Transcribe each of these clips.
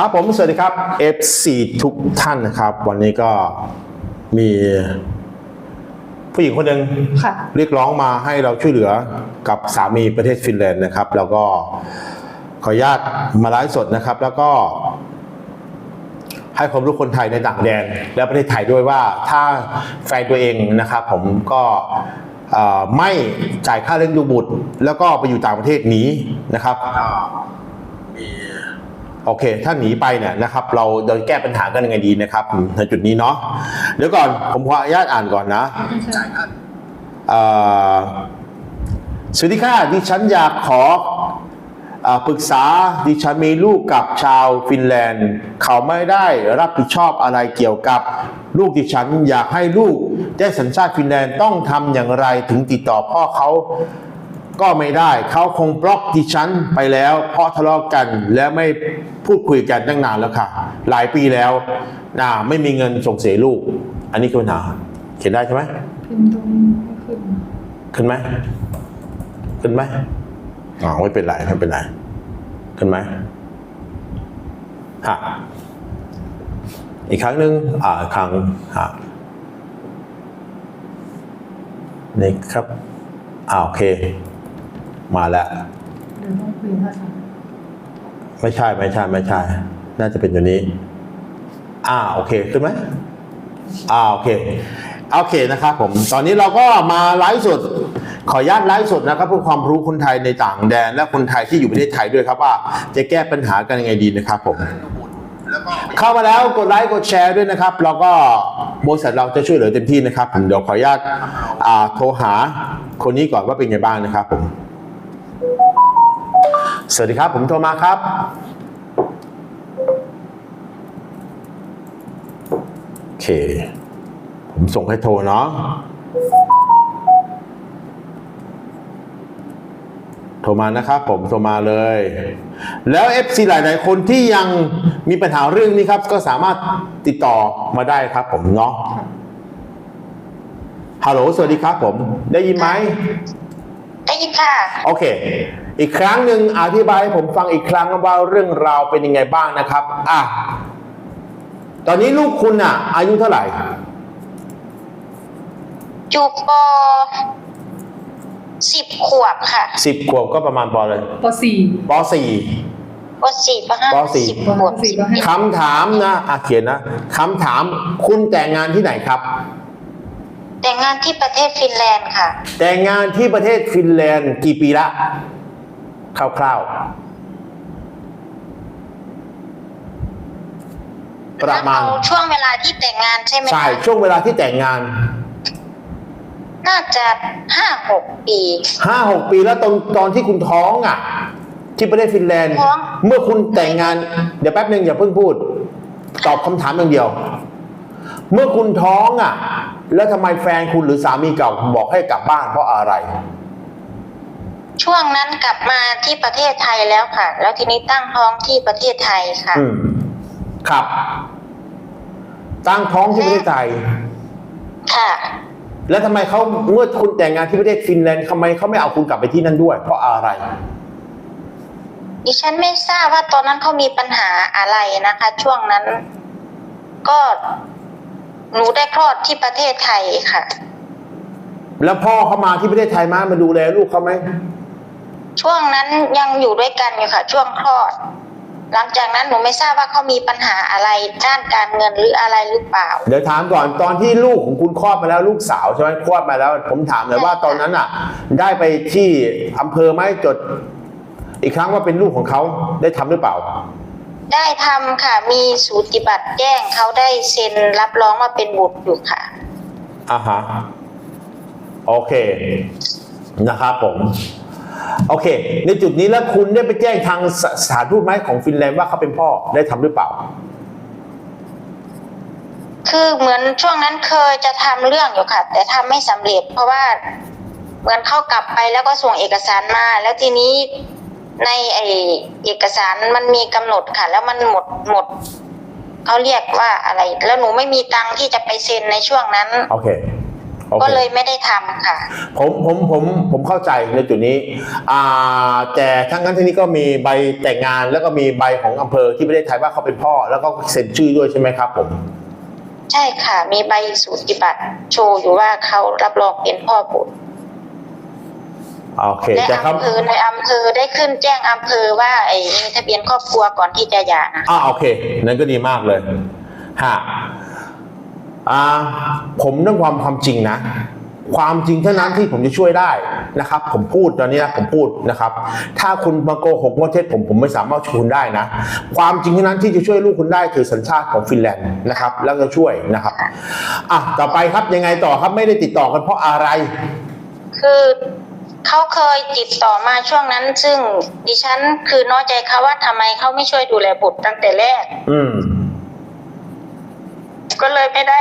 ครับผมสวัสดีครับ FC ทุกท่านนะครับ วันนี้ก็มีผู้หญิงคนหนึ่งค่ะ เรียกร้องมาให้เราช่วยเหลือกับสามีประเทศฟินแลนด์นะครับ แล้วก็ขออนุญาตมาไลฟ์สดนะครับ แล้วก็ ให้ความรู้คนไทยในต่างแดน และประเทศไทยด้วยว่าถ้าแฟนตัวเองนะครับ ผมก็เอ่อไม่จ่ายค่าเลี้ยงดูบุตร แล้วก็ไปอยู่ต่างประเทศหนีนะครับ โอเค ถ้าหนีไปเนี่ยนะครับเราเราจะแก้ปัญหากันยังไงดีนะครับในจุดนี้เนาะเดี๋ยวก่อนผมขออนุญาตอ่านก่อนนะสวัสดีค่ะดิฉันอยากขอเอ่อปรึกษาดิฉันมีลูกกับชาวฟินแลนด์ เขาไม่ได้รับผิดชอบอะไรเกี่ยวกับ ลูกดิฉันอยากให้ลูกได้สัญชาติฟินแลนด์ต้องทำอย่างไรถึงติดต่อพ่อเขา ก็ไม่ได้ เขาคงบล็อกดิฉันไปแล้ว เพราะทะเลาะกันและไม่พูดคุยกันตั้งนานแล้วค่ะ หลายปีแล้วนะไม่มีเงินส่งเสียลูก อันนี้คือปัญหาเขียนได้ใช่ไหมพิมพ์ตรงนี้ไม่ขึ้นขึ้นไหมขึ้นไหมอ๋อไม่เป็นไรไม่เป็นไรขึ้นไหมฮะอีกครั้งหนึ่งอ่าครั้งฮะนี่ครับอ่าโอเค มาแล้วเดี๋ยวต้องคุยภาษาไม่ใช่ไม่ใช่ไม่ใช่ น่าจะเป็นอยู่นี้ อ่าโอเคขึ้นไหมอ่าโอเคโอเคนะครับผม ตอนนี้เราก็มาไลฟ์สด ขออนุญาตไลฟ์สดนะครับเพื่อความรู้คนไทยในต่างแดน และคนไทยที่อยู่ประเทศไทยด้วยครับว่า จะแก้ปัญหากันยังไงดีนะครับผมเข้ามาแล้วกดไลค์กดแชร์ด้วยนะครับ เราก็บริษัทเราจะช่วยเหลือเต็มที่นะครับผมเดี๋ยวขออนุญาตอ่าโทรหาคนนี้ก่อนว่าเป็นไงบ้างนะครับผม สวัสดีครับ ผมโทรมาครับ โอเค ผมส่งให้โทรเนาะโทรมานะครับผมโทรมาเลย แล้ว FC หลายๆคนที่ยังมีปัญหาเรื่องนี้ครับ ก็สามารถติดต่อมาได้ครับผมเนาะค่ะฮัลโหลสวัสดีครับผม ได้ยินไหมได้ยินค่ะ โอเค อีกครั้งหนึ่งอธิบายให้ผมฟังอีกครั้งว่าเรื่องราวเป็นยังไงบ้างนะครับอะตอนนี้ลูกคุณอะ อายุเท่าไหร่อยู่ปสิบขวบค่ะสิบขวบก็ประมาณปอเลยปสี่ปสี่ปสี่ปห้าปสี่สิบขวบปสี่ปห้าคำถามนะอะเขียนนะคำถามคุณแต่งงานที่ไหนครับ แต่งงานที่ประเทศฟินแลนด์ค่ะ แต่งงานที่ประเทศฟินแลนด์กี่ปีละ คร่าวๆ ประมาณเอช่วงเวลาที่แต่งงานใช่ไหมคะใช่ช่วงเวลาที่แต่งงาน น่าจะห้าหกปีห้าหกปีแล้วตอนตอนที่คุณท้องอะ ที่ประเทศฟินแลนด์ท้องเมื่อคุณแต่งงาน เดี๋ยวแป๊บหนึ่งอย่าเพิ่งพูด ตอบคำถามอย่างเดียว เมื่อคุณท้องอะ แล้วทำไมแฟนคุณหรือสามีเก่าบอกให้กลับบ้านเพราะอะไร ช่วงนั้นกลับมาที่ประเทศไทยแล้วค่ะ แล้วทีนี้ตั้งท้องที่ประเทศไทยค่ะ อืมครับ ตั้งท้องที่ประเทศไทย ค่ะ แล้วทำไมเขาเมื่อคุณแต่งงานที่ประเทศฟินแลนด์ทำไมเขาไม่เอาคุณกลับไปที่นั่นด้วย เพราะอะไร ดิฉันไม่ทราบว่าตอนนั้นเขามีปัญหาอะไรนะคะ ช่วงนั้น ก็หนูได้คลอดที่ประเทศไทยค่ะ แล้วพ่อเขามาที่ประเทศไทยมามาดูแลลูกเขาไหม ช่วงนั้นยังอยู่ด้วยกันอยู่ค่ะ ช่วงคลอด หลังจากนั้นหนูไม่ทราบว่าเขามีปัญหาอะไรด้านการเงินหรืออะไรหรือเปล่า เดี๋ยวถามก่อนตอนที่ลูกของคุณคลอดมาแล้วลูกสาวใช่ไหมคลอดมาแล้ว ผมถามเลยว่าตอนนั้นอะ ได้ไปที่อำเภอไหมจด อีกครั้งว่าเป็นลูกของเขาได้ทำหรือเปล่า ได้ทำค่ะ มีสูติบัตรแจ้งเขาได้เซ็นรับรองว่าเป็นบุตรอยู่ค่ะ อ่าฮะ โอเค นะครับผม โอเค ในจุดนี้แล้วคุณได้ไปแจ้งทางสสถานทูตไหมของฟินแลนด์ว่าเขาเป็นพ่อได้ทำหรือเปล่า คือเหมือนช่วงนั้นเคยจะทำเรื่องอยู่ค่ะ แต่ทำไม่สำเร็จ เพราะว่าเหมือนเข้ากลับไปแล้วก็ส่งเอกสารมา แล้วทีนี้ในไอเอกสารมันมีกำหนดค่ะ แล้วมันหมดหมดเขาเรียกว่าอะไร แล้วหนูไม่มีตังค์ที่จะไปเซ็นในช่วงนั้น โอเคโอเค ก็เลยไม่ได้ทำค่ะ ผมผมผมผมเข้าใจในจุดนี้อ่าแต่ทั้งนั้นที่นี้ก็มีใบแต่งงานแล้วก็มีใบของอำเภอที่ประเทศไทยว่าเขาเป็นพ่อ แล้วก็เซ็นชื่อด้วยใช่ไหมครับผมใช่ค่ะ มีใบสูติบัตรโชว์อยู่ว่าเขารับรองเป็นพ่อบุตรโอเคและแต่เขาอำเภอในอำเภอได้ขึ้นแจ้งอำเภอว่าไอ้มีทะเบียนครอบครัวก่อนที่จะหย่านะอ่าโอเค นั่นก็ดีมากเลยฮะ อ่าผมเรื่องความความจริงนะ ความจริงเท่านั้นที่ผมจะช่วยได้นะครับ ผมพูดตอนนี้นะผมพูดนะครับ ถ้าคุณมาโกหกว่าเท็จผมผมไม่สามารถช่วยคุณได้นะ ความจริงเท่านั้นที่จะช่วยลูกคุณได้คือสัญชาติของฟินแลนด์นะครับ แล้วก็ช่วยนะครับอะต่อไปครับยังไงต่อครับไม่ได้ติดต่อกันเพราะอะไร คือเขาเคยติดต่อมาช่วงนั้น ซึ่งดิฉันคือน้อยใจเขาว่าทำไมเขาไม่ช่วยดูแลบุตรตั้งแต่แรก อืม ก็เลยไม่ได้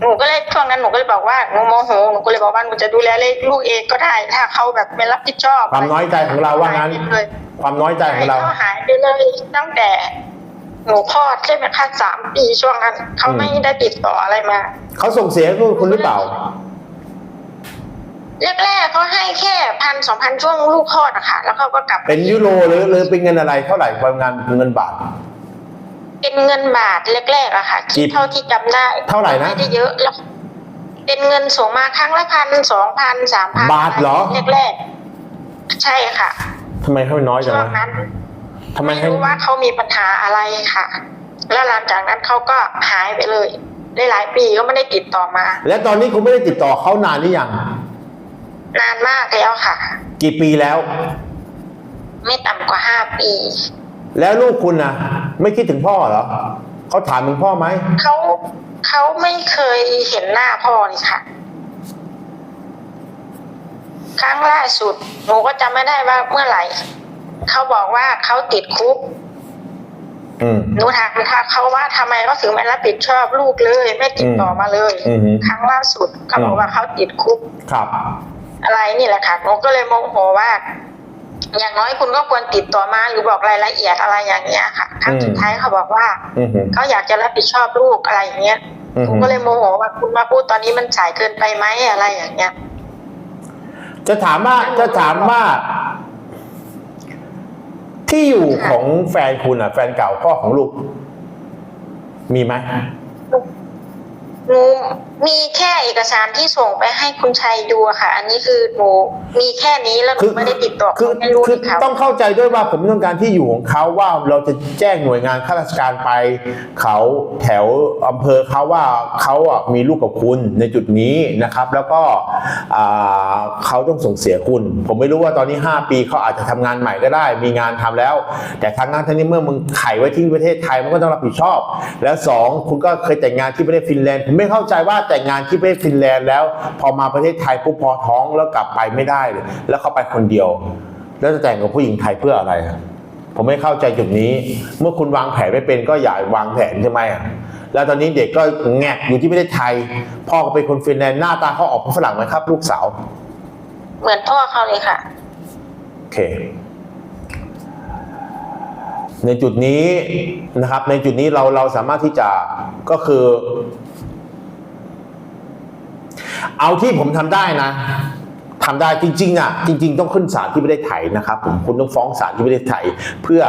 หนูก็เลยช่วงนั้นหนูก็เลยบอกว่าหนูโมโหหนูก็เลยบอกว่าหนูจะดูแลลูกเองก็ได้ ถ้าเขาแบบไม่รับผิดชอบความน้อยใจของเราว่างั้นหยไปเลยความน้อยใจของเราเขาหายไปเลยตั้งแต่หนูคลอดใช่ไหมคะสามปีช่วงนั้นเขาไม่ได้ติดต่ออะไรมาเขาส่งเสียลูกคุณหรือเปล่าแรกๆเขาให้แค่พันสองพันช่วงลูกคลอดอะค่ะ แล้วเขาก็กลับเป็นยูโรหรือหรือเป็นเงินอะไรเท่าไหร่ประมาณเงินบาท เป็นเงินบาทแรกๆอะค่ะกี่คิดเท่าที่จำได้เท่าไหร่นะไม่ได้เยอะแล้วเป็นเงินส่งมาครั้งละพันสองพันสามพันบาทเหรอแรกๆใช่ค่ะทำไมเขาน้อยจังช่วงนะนั้นทำไมไม่ให้รู้ว่าเขามีปัญหาอะไรค่ะ แล้วหลังจากนั้นเขาก็หายไปเลยได้หลายปีก็ไม่ได้ติดต่อมา และตอนนี้คุณไม่ได้ติดต่อเขานานหรือยังนานมากแล้วค่ะ กี่ปีแล้ว ไม่ต่ำกว่าห้าปี แล้วลูกคุณนะไม่คิดถึงพ่อเหรอเขาถามถึงพ่อไหมเขาเขาไม่เคยเห็นหน้าพ่อเลยค่ะ ครั้งล่าสุดหนูก็จำไม่ได้ว่าเมื่อไหร่เขาบอกว่าเขาติดคุกอืมหนูถามเขาว่าทำไมเขาถึงไม่รับผิดชอบลูกเลย ไม่ติดต่อมาเลยอืมอืมครั้งล่าสุดเขาบออืกมว่าเขาติดคุกครับ อะไรนี่แหละค่ะหนูก็เลยโมโหว่า อย่างน้อยคุณก็ควรติดต่อมาหรือบอกรายละเอียดอะไรอย่างเงี้ยค่ะครั้งอืมสุดท้ายเขาบอกว่าอืมฮึเขาอยากจะรับผิดชอบลูกอะไรอย่างเงี้ยอืมหนูก็เลยโมโหว่าคุณมาพูดตอนนี้มันสายเกินไปไหมอะไรอย่างเงี้ย จะถามว่าจะถามว่า ที่อยู่ของแฟนคุณอะ แฟนเก่าพ่อของลูก มีไหมหนูมีแค่เอกสารที่ส่งไปให้คุณชัยดูอะค่ะ อันนี้คือหนูมีแค่นี้แล้วหนูไม่ได้ติดต่อคือเขาไม่รู้คือเขาต้องเข้าใจด้วยว่าผมต้องการที่อยู่ของเขาว่าเราจะแจ้งหน่วยงานข้าราชการไป เขาแถวอำเภอเขาว่าเขาอะมีลูกกับคุณในจุดนี้นะครับ แล้วก็อ่าเขาต้องส่งเสียคุณ ผมไม่รู้ว่าตอนนี้ 5 ปีเขาอาจจะทำงานใหม่ก็ได้ มีงานทำแล้ว แต่ทางงานทั้งนี้เมื่อมึงไขไว้ที่ประเทศไทยมันก็ต้องรับผิดชอบ แล้วสองคุณก็เคยแต่งงานที่ประเทศฟินแลนด์ผมไม่เข้าใจว่าแต่งงานที่ประเทศฟินแลนด์แล้ว พอมาประเทศไทยปุ๊บพอท้องแล้วกลับไปไม่ได้เลยแล้วเขาไปคนเดียว แล้วจะแต่งกับผู้หญิงไทยเพื่ออะไรอะผมไม่เข้าใจจุดนี้ เมื่อคุณวางแผนไม่เป็นก็อย่าวางแผนใช่ไหมอะแล้วตอนนี้เด็กก็แงกอยู่ที่ประเทศไทย พ่อก็เป็นคนฟินแลนด์หน้าตาเขาออกเป็นฝรั่งไหมครับ ลูกสาว เหมือนพ่อเขาเลยค่ะโอเคในจุดนี้นะครับในจุดนี้เราเราสามารถที่จะก็คือ เอาที่ผมทำได้นะทำได้จริงๆอะจริง ๆ ต้องขึ้นศาลที่ประเทศไทยนะครับผมคุณต้องฟ้องศาลที่ประเทศไทย เพื่อ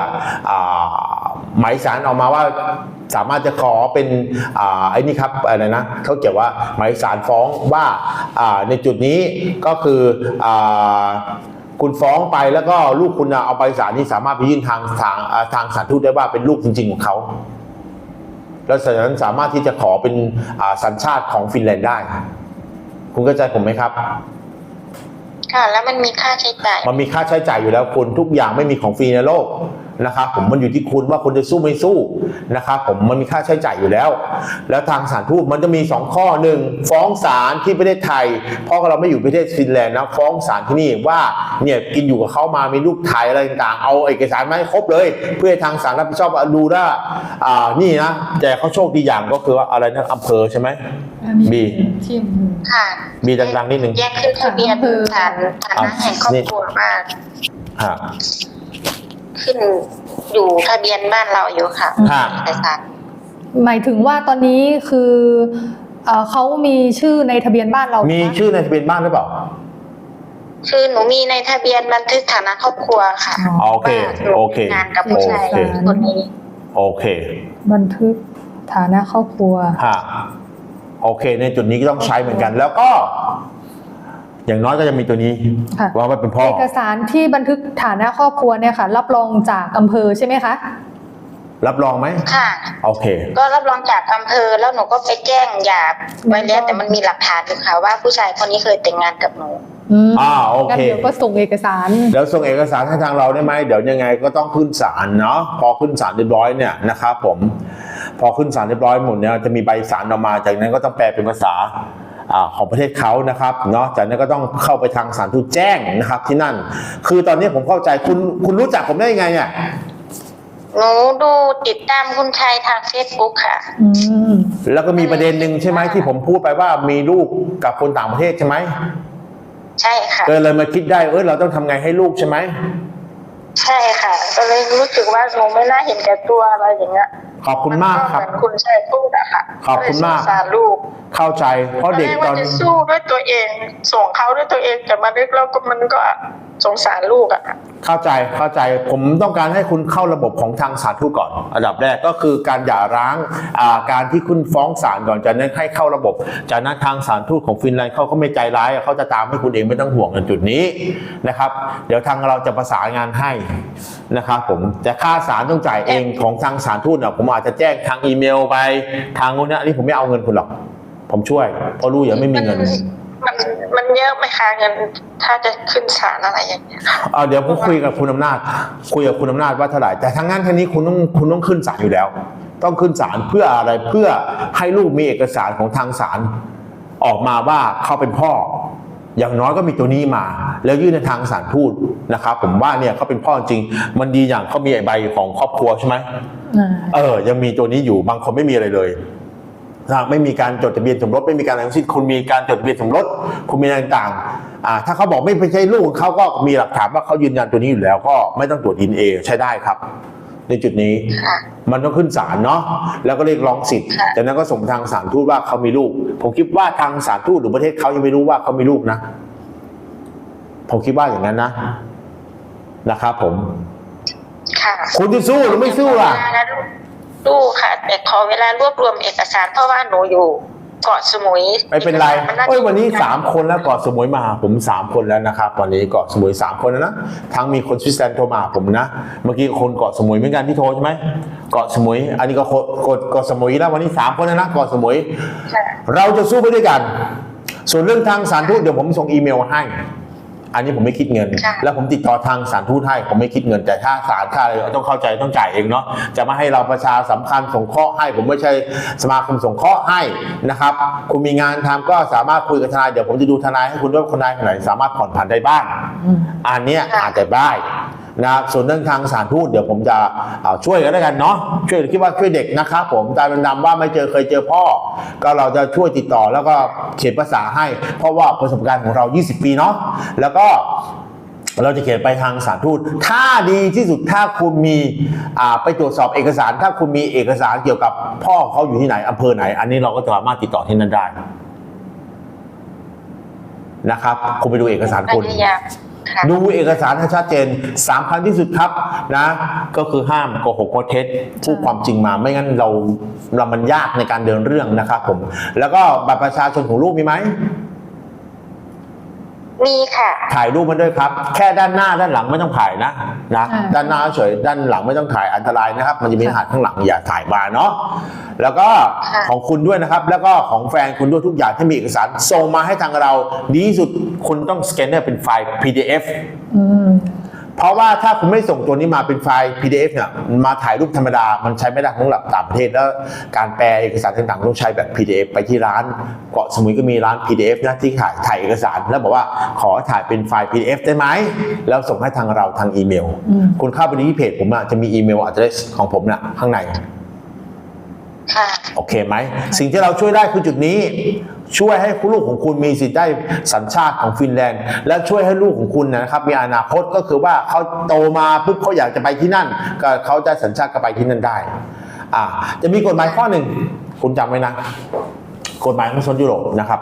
อหมายสารออกมาว่าสามารถจะขอเป็นอไอ้นี่ครับอะไรนะเขาเกี่ยวว่าหมายสารฟ้องว่าในจุดนี้ก็คืออคุณฟ้องไปแล้วก็ลูกคุณเอาไปศาลนี่สามารถไปยื่นทางทางทางสารทูตได้ว่าเป็นลูกจริง ๆ ของเขาแล้วจากนั้นสามารถที่จะขอเป็นสัญชาติของฟินแลนด์ได้ คุณเข้าใจผมไหมครับ ค่ะ แล้วมันมีค่าใช้จ่าย มันมีค่าใช้จ่ายอยู่แล้วคุณทุกอย่างไม่มีของฟรีในโลก นะครับผมมันอยู่ที่คุณว่าคุณจะสู้ไม่สู้นะครับผมมันมีค่าใช้จ่ายอยู่แล้ว แล้วทางศาลทูตมันจะมี 2 ข้อหนึ่งฟ้องศาลที่ประเทศไทย เพราะเราไม่อยู่ประเทศฟินแลนด์นะฟ้องศาลที่นี่ว่าเนี่ยกินอยู่กับเขามามีลูกถ่ายอะไรต่างๆ เอาเอกสารมาให้ครบเลย เพื่อให้ทางศาลรับผิดชอบดูว่าอ่านี่นะแต่เขาโชคดีอย่างก็คือว่าอะไรนะอำเภอใช่ไหมอันนี้บีที่อำเภอค่ะมีดังๆนิดนึงแยกขึ้นทะเบียนอำเภอฐานฐานะแห่งครอบครัวมากฮะ ขึ้นอยู่ทะเบียนบ้านเราอยู่ค่ะฮะเอกสารหมายถึงว่าตอนนี้คือเอ่อเขามีชื่อในทะเบียนบ้านเรามีไหคะชื่อในทะเบียนบ้านหรือเปล่า คือหนูมีในทะเบียนบันทึกฐานะครอบครัวค่ะอ๋อโอเค ว่าหนูโอเค แต่งงานกับผู้ชายโอเค คนนี้ โอเคบันทึกฐานะครอบครัว ฮะโอเค ในจุดนี้ก็ต้องใช้เหมือนกัน แล้วก็ อย่างน้อยก็จะมีตัวนี้ค่ะ ว่ามันเป็นพ่อ เอกสารที่บันทึกฐานะครอบครัวเนี่ยค่ะ รับรองจากอำเภอใช่ไหมคะ รับรองไหมค่ะ โอเค ก็รับรองจากอำเภอแล้วหนูก็ไปแจ้งหย่าไว้แล้วแต่มันมีหลักฐานอยู่ค่ะว่าผู้ชายคนนี้เคยแต่งงานกับหนู อืมอ่าโองั้นเค เดี๋ยวก็ส่งเอกสาร เดี๋ยวส่งเอกสารให้ทางเราได้ไหมเดี๋ยวยังไงก็ต้องขึ้นศาลเนาะพอขึ้นศาลเรียบร้อยเนี่ยนะครับผม พอขึ้นศาลเรียบร้อยหมดเนี่ยจะมีใบสารออกมาจากนั้นก็ต้องแปลเป็นภาษาอ่า ของประเทศเขานะครับเนาะจากนั้นก็ต้องเข้าไปทางสารทูตแจ้งนะครับที่นั่น คือตอนนี้ผมเข้าใจคุณคุณรู้จักผมได้ยังไงเนี่ยหนูดูติดตามคุณชายทางเฟซบุ๊กค่ะอืมแล้วก็มีประเด็นหนึ่งใช่ไหมที่ผมพูดไปว่ามีลูกกับคนต่างประเทศใช่ไหมใช่ค่ะก็เลยมาคิดได้เออเราต้องทำไงให้ลูกใช่ไหมใช่ค่ะ ก็เลยรู้สึกว่าหนูไม่น่าเห็นแก่ตัวอะไรอย่างเงี้ย ขอบคุณมากครับนเหมือนคุณชายพูดอะค่ะขอบคุณมากเลยสงสารลูก เข้าใจ เพราะเด็กตอนแรตว่าอนจะสู้ด้วยตัวเอง ส่งเขาด้วยตัวเองแต่มานึกแล้วก็มันก็สงสารลูกอะค่ะเข้าใจเข้าใจผมต้องการให้คุณเข้าระบบของทางสาธารณทูตก่อน อันดับแรกก็คือการหย่าร้างอ่าการที่คุณฟ้องศาลก่อนจากนั้นให้เข้าระบบ จากนั้นทางสาธารณทูตของฟินแลนด์เขาก็ไม่ใจร้ายเขาจะตามให้คุณเองไม่ต้องห่วงในจุดนี้นะครับ เดี๋ยวทางเราจะประสานงานให้นะครับผมแต่ค่าศาลต้องจ่ายเองของทางสาธารณทูตเนี่ยผมอาจจะแจ้งทางอีเมลไป ทางนู้นนะอันนี่ผมไม่เอาเงินคุณหรอก ผมช่วยเพราะรู้อย่างไม่มีเงิน มันมันเยอะไหมคะเงินถ้าจะขึ้นศาลอะไรอย่างเงี้ยค่ะเอาเดี๋ยวผมคุยกับคุณอำนาจ คุยกับคุณอำนาจว่าเท่าไหร่แต่ทางนั้นทางนี้คุณต้องคุณต้องขึ้นศาลอยู่แล้ว ต้องขึ้นศาลเพื่ออะไรเพื่อให้ลูกมีเอกสารของทางศาลออกมาว่าเขาเป็นพ่อ อย่างน้อยก็มีตัวนี้มา แล้วยื่นในทางสารทูตนะครับผมว่าเนี่ยเขาเป็นพ่อจริง มันดีอย่างเขามีไอ้ใบของครอบครัวใช่ไหมอ่าเออ ยังมีตัวนี้อยู่บางคนไม่มีอะไรเลยนะ ไม่มีการจดทะเบียนสมรสไม่มีการอะไรทั้งสิ้นคุณมีการจดทะเบียนสมรสคุณมีอะไรต่างๆอ่าถ้าเขาบอกไม่ใช่ลูกเขาก็มีหลักฐานว่าเขายืนยันตัวนี้อยู่แล้วก็ไม่ต้องตรวจดีเอใช้ได้ครับ ในจุดนี้ค่ะมันต้องขึ้นศาลเนาะแล้วก็เรียกร้องสิทธิ์ค่ะจากนั้นก็ส่งทางศาลทูตว่าเขามีลูก ผมคิดว่าทางศาลทูตหรือประเทศเขายังไม่รู้ว่าเขามีลูกนะผมคิดว่าอย่างนั้นนะนะครับผมค่ะคุณจะสู้หรือไม่สู้ล่ะ สู้ค่ะ แต่ขอเวลารวบรวมเอกสารเพราะว่าหนูอยู่เกาะสมุยไม่เป็นไรอกสาาเอ้ยวันนี้จะสามคนแล้วเกาะสมุยมาหาผมสามคนแล้วนะครับวันนี้เกาะสมุยสามคนแล้วนะทั้งมีคนสวิตเซอร์แลนด์โทรมาหาผมนะ เมื่อกี้คนเกาะสมุยเหมือนกันที่โทรใช่ไหมเกาะสมุย อันนี้ก็โคกดเกาะสมุยแล้ววันนี้สามคนแล้วนะเกาะสมุยค่ะเราจะสู้ไปด้วยกัน ส่วนเรื่องทางสารทูตเดี๋ยวผมส่งอีเมลให้ อันนี้ผมไม่คิดเงินค่ะแล้วผมติดต่อทางสารทูตให้ผมไม่คิดเงิน แต่ถ้าสารค่าอะไรต้องเข้าใจต้องจ่ายเองเนาะจะมาให้เราประชาสัมพันธ์สงเคราะห์ให้ ผมไม่ใช่สมาคมสงเคราะห์ให้นะครับ คุณมีงานทำก็สามารถคุยกับทนายเดี๋ยวผมจะดูทนายให้คุณด้วยว่าทนายคนไหนสามารถผ่อนผันได้บ้างอืมอันเนี้ยอาจจะได้ นะครับส่วนเรื่องทางสารทูตเดี๋ยวผมจะช่วยกันแล้วยกันเนาะช่วยคิดว่าช่วยเด็กนะครับผมตามดำๆว่าไม่เจอเคยเจอพ่อ ก็เราจะช่วยติดต่อแล้วก็เขียนภาษาให้ เพราะว่าประสบการณ์ของเรา 20 ปีเนาะแล้วก็เราจะเขียนไปทางสารทูต ถ้าดีที่สุดถ้าคุณมีไปตรวจสอบเอกสาร ถ้าคุณมีเอกสารเกี่ยวกับพ่อเขาอยู่ที่ไหนอำเภอไหน อันนี้เราก็สามารถติดต่อที่นั่นได้นะครับ คุณไปดูเอกสารคุณพยายามค่ะ ดูเอกสารให้ชัดเจนสามคันที่สุดครับนะ ก็คือห้ามโกหกโกเท็จพูดความจริงมาไม่งั้นเราเรามันยากในการเดินเรื่องนะครับผม แล้วก็บัตรประชาชนของลูกมีไหม มีค่ะ ถ่ายรูปมันด้วยครับ แค่ด้านหน้าด้านหลังไม่ต้องถ่ายนะนะอ่าด้านหน้าเฉยด้านหลังไม่ต้องถ่ายอันตรายนะครับ มันจะมีรหัสข้างหลังอย่าถ่ายมาเนาะแล้วก็ค่ะของคุณด้วยนะครับ แล้วก็ของแฟนคุณด้วยทุกอย่างที่มีเอกสารส่งมาให้ทางเรา ดีที่สุดคุณต้องสแกนเนอร์เป็นไฟล์ PDF อืม เพราะว่าถ้าคุณไม่ส่งตัวนี้มาเป็นไฟล์ PDF เนี่ยมาถ่ายรูปธรรมดา มันใช้ไม่ได้ของหลับต่างประเทศแล้วการแปลเอกสารต่างๆต้องใช้แบบ PDF ไปที่ร้านเกาะสมุยก็มีร้าน PDF นะที่ถ่ายถ่ายเอกสาร แล้วบอกว่าขอถ่ายเป็นไฟล์ PDF ได้ไหมแล้วส่งให้ทางเราทางอีเมลอืมคุณเข้าไปที่เพจผมอะจะมีอีเมล address ของผมนะข้างในค่ะ โอเคไหม สิ่งที่เราช่วยได้คือจุดนี้ ช่วยให้ลูกของคุณมีสิทธิ์ได้สัญชาติของฟินแลนด์ และช่วยให้ลูกของคุณนะครับ มีอนาคตก็คือว่าเขาโตมาปุ๊บเขาอยากจะไปที่นั่น ก็เขาได้สัญชาติก็ไปที่นั่นได้อ่าจะมีกฎหมายข้อหนึ่งคุณจำไว้นะกฎหมายของโซนยุโรปนะครับ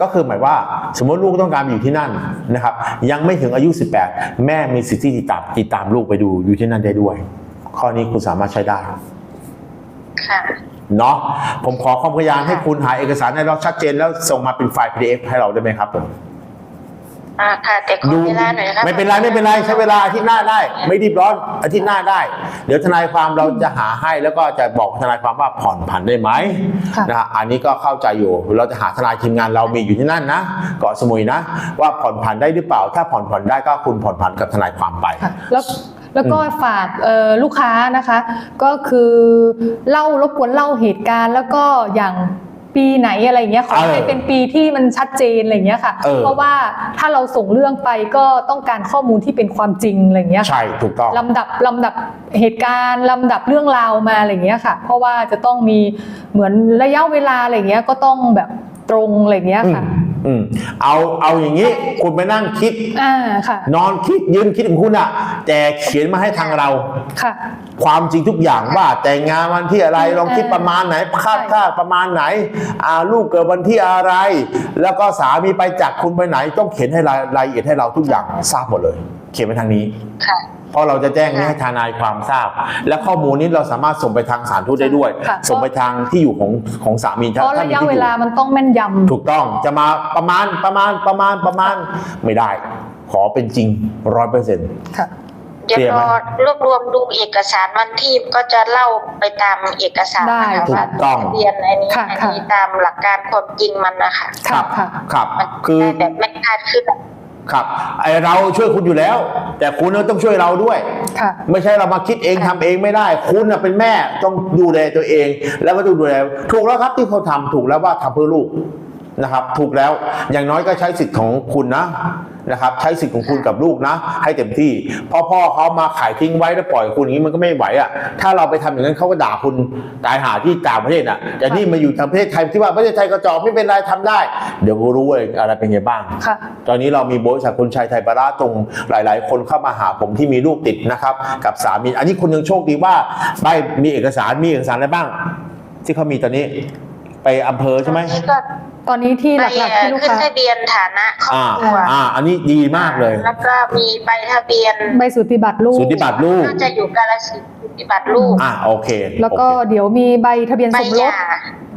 ก็คือหมายว่าสมมติลูกต้องการไปอยู่ที่นั่นนะครับ ยังไม่ถึงอายุ 18 แม่มีสิทธิติดตามติดตามลูกไปดูอยู่ที่นั่นได้ด้วย ข้อนี้คุณสามารถใช้ได้ค่ะ เนาะผมขอความพยายามให้คุณหาเอกสารให้เราชัดเจนแล้วส่งมาเป็นไฟล์ PDF ให้เราได้ไหมครับผม อ่าค่ะแต่ขอเวลาหน่อยนะคะไม่เป็นไรไม่เป็นไรใช้เวลาอาทิตย์หน้าได้ ไม่รีบร้อนอาทิตย์หน้าได้ เดี๋ยวทนายความเราจะหาให้แล้วก็จะบอกทนายความว่าผ่อนผันได้ไหมค่ะนะฮะอันนี้ก็เข้าใจอยู่ เราจะหาทนายทีมงานเรามีอยู่ที่นั่นนะเกาะสมุยนะ ว่าผ่อนผันได้หรือเปล่า ถ้าผ่อนผันได้ก็คุณผ่อนผันกับทนายความไปค่ะแล้วแล้วก็ฝากเอ่อลูกค้านะคะ ก็คือเล่ารบกวนเล่าเหตุการณ์ แล้วก็อย่าง ปีไหนอะไรอย่างเงี้ยขอให้เออเป็นปีที่มันชัดเจนอะไรอย่างเงี้ยค่ะเออเพราะว่าถ้าเราส่งเรื่องไปก็ต้องการข้อมูลที่เป็นความจริงอะไรอย่างเงี้ยค่ะใช่ถูกต้องลำดับลำดับเหตุการณ์ลำดับเรื่องราวมาอะไรอย่างเงี้ยค่ะ เพราะว่าจะต้องมีเหมือนระยะเวลาอะไรอย่างเงี้ยก็ต้องแบบตรงอะไรอย่างเงี้ยอืมค่ะอืมเอาเอาอย่างนี้คุณไปนั่งคิดอ่าค่ะ นอนคิดยืนคิดของคุณอะแต่เขียนมาให้ทางเราค่ะ ความจริงทุกอย่างว่าแต่งงานวันที่อะไรลองคิดประมาณไหนคาดคาดประมาณไหนอ่าลูกเกิดวันที่อะไร แล้วก็สามีไปจากคุณไปไหน ต้องเขียนให้รายรายละเอียดให้เราทุกอย่างทราบหมดเลย เขียนไปทางนี้ค่ะเพราะเราจะแจ้งนี้ให้ทนายความทราบ และข้อมูลนี้เราสามารถส่งไปทางสารทูตได้ด้วยค่ะส่งไปทางที่อยู่ของของสามีเพราะถ้าระมียะที่อเวยู่ลามันต้องแม่นยำถูกต้องจะมาประมาณประมาณประมาณประมาณไม่ได้ ขอเป็นจริงร้อยเปอร์เซ็นต์ค่ะ เดี๋ยวเตรียมรไหมอรวบรวมดูเอกสารวันที่ก็จะเล่าไปตามเอกสารได้นะคะถูว่ากต้องทะเรียนอันนี้ค่ะอันค่ะนี้ตามหลักการความจริงมันนะคะค่ะค่ะครับมันคือได้แบบไม่คาดขึ้นครับไอเราช่วยคุณอยู่แล้ว แต่คุณก็ต้องช่วยเราด้วยค่ะไม่ใช่เรามาคิดเองทำเองไม่ได้ คุณน่ะเป็นแม่ต้องดูแลตัวเอง แล้วก็ต้องดูแลถูกแล้วครับที่เขาทำถูกแล้วว่าทำเพื่อลูกนะครับ ถูกแล้วอย่างน้อยก็ใช้สิทธิ์ของคุณนะ นะครับใช้สิทธิ์ของคุณกับลูกนะ ให้เต็มที่เพ่อพ่อเขามาขายทิ้งไว้แล้วปล่อยคุณอย่างนี้มันก็ไม่ไหวอะถ้าเราไปทำอย่างนั้นเขาก็ด่าคุณตายหาที่ต่างประเทศอะแต่นี่มาอยู่ทางประเทศไทยที่ว่าประเทศไทยกระจอกไม่เป็นไรทำได้ เดี๋ยวก็รู้เลยอะไรเป็นไงบ้างค่ะตอนนี้เรามีบริษัทคุณชัยไทยปาราตรงหลาย ๆ คนเข้ามาหาผมที่มีลูกติดนะครับกับสามีอันนี้คุณยังโชคดีว่าได้มีเอกสารมีเอกสารอะไรบ้าง ที่เขามีตอนนี้ไปอำเภอใช่ไหม ตอนนี้ก็ตอนนี้ที่ไปหลักๆที่ลูกขึ้นค้าทะเบียนฐานะครอบอ่าครัวอ่า อันนี้ดีมากเลย แล้วก็มีใบทะเบียนใบสุติบัตรลูก สุติบัตรลูก น่าจะอยู่กาลสินธุ์ ปฏิบัติลูก อ่าโอเคแล้วก็โอเคเดี๋ยวมีใบทะเบียนใบสมรหสย่า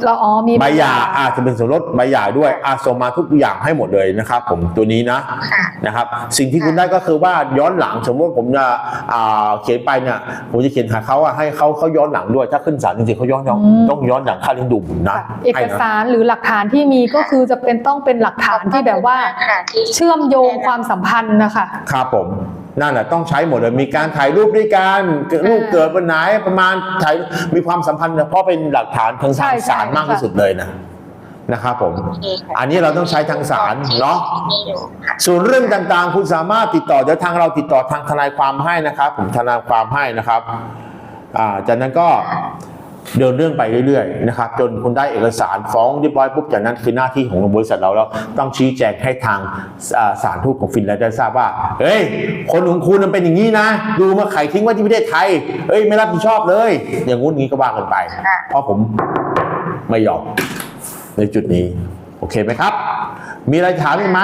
เราอ๋อมีใบหย่าอาจจะเป็นสมรสใบหย่าด้วยอาส่งมาทุกอย่างให้หมดเลยนะครับ ผมตัวนี้นะ ค่ะ นะครับสิ่งที่คุณได้ก็คือว่าย้อนหลังสมมติว่าผมจะอ่าเขียนไปเนี่ยผมจะเขียนหาเขาอะให้เขาเขาย้อนหลังด้วยถ้าขึ้นศาลจริงๆเขาย้อนต้องต้องย้อนหลังค่าเลี้ยงดูผมนะค่ะเอกให้นะสารหรือหลักฐานที่มีก็คือจะเป็นต้องเป็นหลักฐานที่แบบว่า ค่ะที่ เชื่อมโยงความสัมพันธ์นะคะ ครับผม นั่นแหละต้องใช้หมดเลยมีการถ่ายรูปด้วยกันเกิดลูกเกิดวันไหนประมาณถ่ายมีความสัมพันธ์เนี่ยเพราะเป็นหลักฐานทางใช่ทางศาลใช่มากที่สุดเลยนะนะครับผมโอเคค่ะอันนี้เราต้องใช้ทางศาลเนาะมีอยู่ค่ะส่วนเรื่องต่างๆ คุณสามารถติดต่อเดี๋ยวทางเราติดต่อทางทนายความให้นะครับ ผมทนายความให้นะครับ อ่าจากนั้นก็ เดินเรื่องไปเรื่อยๆนะครับจนคุณได้เอกสารฟ้องเรียบร้อยปุ๊บจากนั้นคือหน้าที่ของบริษัทเราแล้วต้องชี้แจงให้ทางอ่าศาลทูตของฟินแลนด์ได้ทราบว่าเฮ้ยคนของคุณมันเป็นอย่างนี้นะ ดูมาไข่ทิ้งไว้ที่ประเทศไทยเฮ้ยไม่รับผิดชอบเลย อย่างงู้นงี้ก็ว่ากันไปค่ะเพราะผมไม่ยอมในจุดนี้ โอเคไหมครับ มีอะไรถามอีกไหม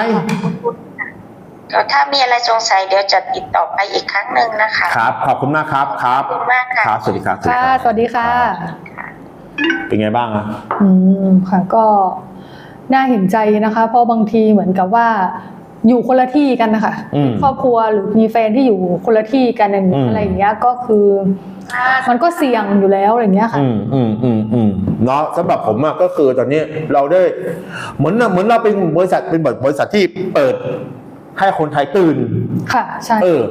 ก็ถ้ามีอะไรสงสัยเดี๋ยวจะติดต่อไปอีกครั้งหนึ่งนะคะครับ ขอบคุณมากครับครับขอบคุณมากค่ะ ครับสวัสดีครับค่ะ สวัสดีค่ะ เป็นไงบ้างอะอืมค่ะก็น่าเห็นใจนะคะ เพราะบางทีเหมือนกับว่า อยู่คนละที่กันนะคะอืม ครอบครัวหรือมีแฟนที่อยู่คนละที่กันอืม อะไรอย่างเงี้ยก็คือ มันก็เสี่ยงอยู่แล้วอะไรอย่างเงี้ยค่ะ อืมอืมอืมอืมเนาะสำหรับผมอะก็คือตอนนี้เราได้เหมือนเหมือนเราเป็นบริษัทเป็นบริษัทที่เปิด ให้คนไทยตื่น ค่ะใช่เออ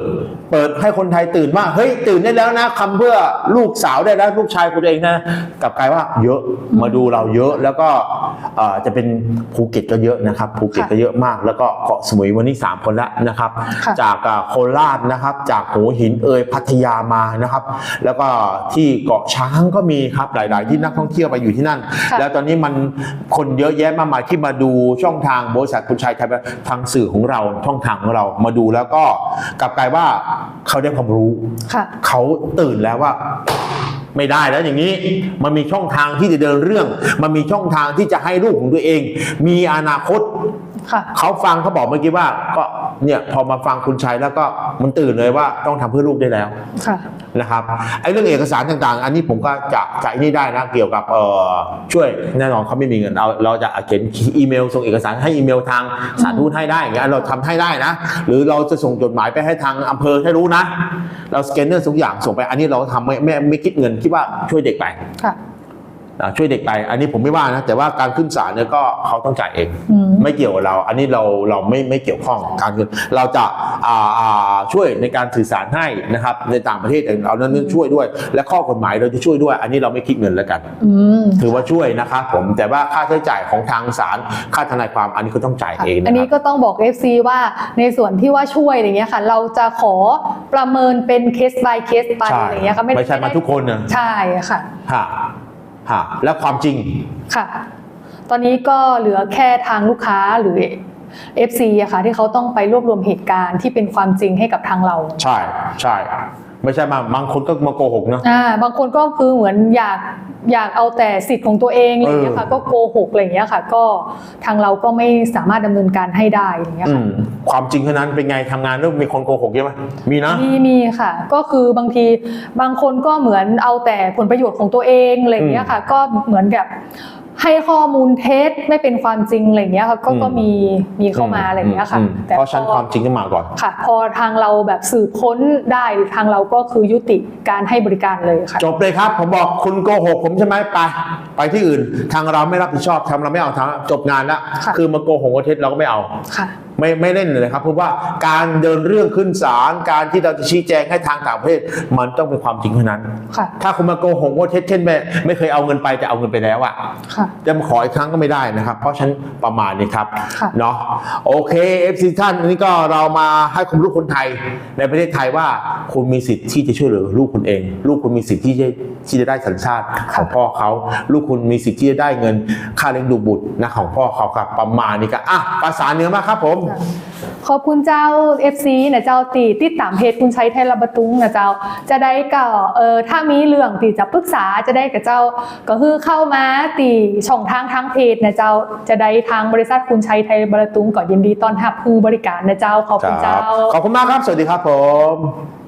เปิดให้คนไทยตื่นว่าเฮ้ยตื่นได้แล้วนะคำเพื่อลูกสาวได้แล้วลูกชายคุณเองนะกลับกลายว่าเยอะมาดูเราเยอะแล้วก็เอ่อจะเป็นภูเก็ตก็เยอะนะครับภูเก็ตก็เยอะมาก แล้วก็เกาะสมุยวันนี้ 3 คนละนะครับค่ะจากอ่าโคราชนะครับ จากหัวหินเอยพัทยามานะครับ แล้วก็ที่เกาะช้างก็มีครับหลาย ๆ ที่นักท่องเที่ยวไปอยู่ที่นั่นค่ะแล้วตอนนี้มันคนเยอะแยะมากมายที่มาดูช่องทางบริษัทคุณชัยไทยทางสื่อของเราช่องทางของเรามาดูแล้วก็กลับกลายว่าเขาได้ความรู้ค่ะเขาตื่นแล้วว่าไม่ได้แล้วอย่างนี้มันมีช่องทางที่จะเดินเรื่อง มันมีช่องทางที่จะให้ลูกของตัวเอง มีอนาคตค่ะ เขาฟังเขาบอกเมื่อกี้ว่าก็เนี่ยพอมาฟังคุณชัยแล้วก็มันตื่นเลยว่าต้องทำเพื่อลูกได้แล้วค่ะนะครับไอ้เรื่องเอกสารต่างๆ อันนี้ผมก็จะจะไอ้นี่ได้นะเกี่ยวกับเอ่อช่วยแน่นอนเขาไม่มีเงินเราเราจะเขียนอีเมลส่งเอกสารให้อีเมลทางสถารทูตให้ได้อย่างเงี้ยเราทำให้ได้นะ หรือเราจะส่งจดหมายไปให้ทางอำเภอให้รู้นะ เราสแกนเนอร์ทุกอย่างส่งไปอันนี้เราทำไม่ไม่ไม่คิดเงินคิดว่าช่วยเด็กไปค่ะอ่า ช่วยเด็กไป อันนี้ผมไม่ว่านะ แต่ว่าการขึ้นศาลเนี่ยก็เขาต้องจ่ายเองอืมไม่เกี่ยวกับเรา อันนี้เราเราไม่ไม่เกี่ยวข้องการเงินเราจะอ่าอ่าช่วยในการสื่อสารให้นะครับ ในต่างประเทศเองเรานั้นช่วยด้วย และข้อกฎหมายเราจะช่วยด้วย อันนี้เราไม่คิดเงินแล้วกันอืมถือว่าช่วยนะครับผมแต่ว่าค่าใช้จ่ายของทางศาลค่าทนายความอันนี้ก็ต้องจ่ายเองอันนะนี้ครับก็ต้องบอก FC ว่าในส่วนที่ว่าช่วยอย่างเงี้ยค่ะ เราจะขอประเมินเป็นเคส by เคสไปใช่อะไรเงี้ยค่ะไม่ใช่มาทุกคนนะใช่ค่ะ ฮะฮะและความจริง ค่ะ ตอนนี้ก็เหลือแค่ทางลูกค้าหรือ FC อะค่ะที่เขาต้องไปรวบรวมเหตุการณ์ที่เป็นความจริงให้กับทางเรา ใช่ใช่ ไม่ใช่มาบางคนก็มาโกหกนะอ่าบางคนก็คือเหมือนอยากอยากเอาแต่สิทธิ์ของตัวเองอะไรเงี้ยค่ะ ก็โกหกอะไรเงี้ยค่ะ ก็ทางเราก็ไม่สามารถดำเนินการให้ได้อะไรเงี้ยอืค่ะมความจริงเท่านั้นเป็นไงทำงานแล้วมีคนโกหกเยอะไหมมีนะ มีมีค่ะ ก็คือบางทีบางคนก็เหมือนเอาแต่ผลประโยชน์ของตัวเองอะไรอย่างเงี้ยค่ะ ก็เหมือนแบบ ให้ข้อมูลเท็จไม่เป็นความจริงอะไรอย่างเงี้ยค่ะก็อืมก็มีมีเข้ามาอะไรอย่างเงี้ยค่ะมแต่เพราะฉันพอความจริงต้องมาก่อนค่ะ พอทางเราแบบสืบค้นได้หรือทางเราก็คือยุติการให้บริการเลยค่ะ จบเลยครับ ผมบอกคุณโกหกผมใช่ไหมไป ไปที่อื่น ทางเราไม่รับผิดชอบทางเราไม่เอาทางจบงานแล้วค่ะคือมาโกหกว่าเท็จเราก็ไม่เอาค่ะไม่ไม่เล่นเลยครับเพราะว่าการเดินเรื่องขึ้นศาลการที่เราจะชี้แจงให้ทางต่างประเทศ มันต้องเป็นความจริงเท่านั้น ค่ะ ถ้าคุณมาโกหกว่าเท็จเช่นไม่ไม่เคยเอาเงินไปแต่เอาเงินไปแล้วอะค่ะ จะมาขออีกครั้งก็ไม่ได้นะครับ เพราะฉะนันประมาณนี้ครับค่ะ เนาะโอเคเอฟซีท่านอันนี้ก็เรามาให้ความรู้คนไทยในประเทศไทยว่าคุณมีสิทธิ์ที่จะช่วยเหลือลูกคุณเอง ลูกคุณมีสิทธิ์ที่จะที่จะได้สัญชาติของพ่อเขา ลูกคุณมีสิทธิ์ที่จะได้เงินค่าเลี้ยงดูบุตรนะของพ่อเขาครับประมาณนี้ครับอะภาษาเหนือมากครับผมขอบคุณเจ้า FC นะเจ้าตีติดตามเพจคุณใช้ไทยระบะตุงนะเจ้า จะได้ก็เออถ้ามีเรื่องตีจะปรึกษาจะได้กับเจ้า ก็คือเข้ามาตีช่องทางทางเพจนะเจ้าจะได้ทางบริษัทคุณใช้ไทยระบะตุงก็ยินดีต้อนรับคือบริการนะเจ้าขอบคุณเจ้าขอบคุณมากครับสวัสดีครับผม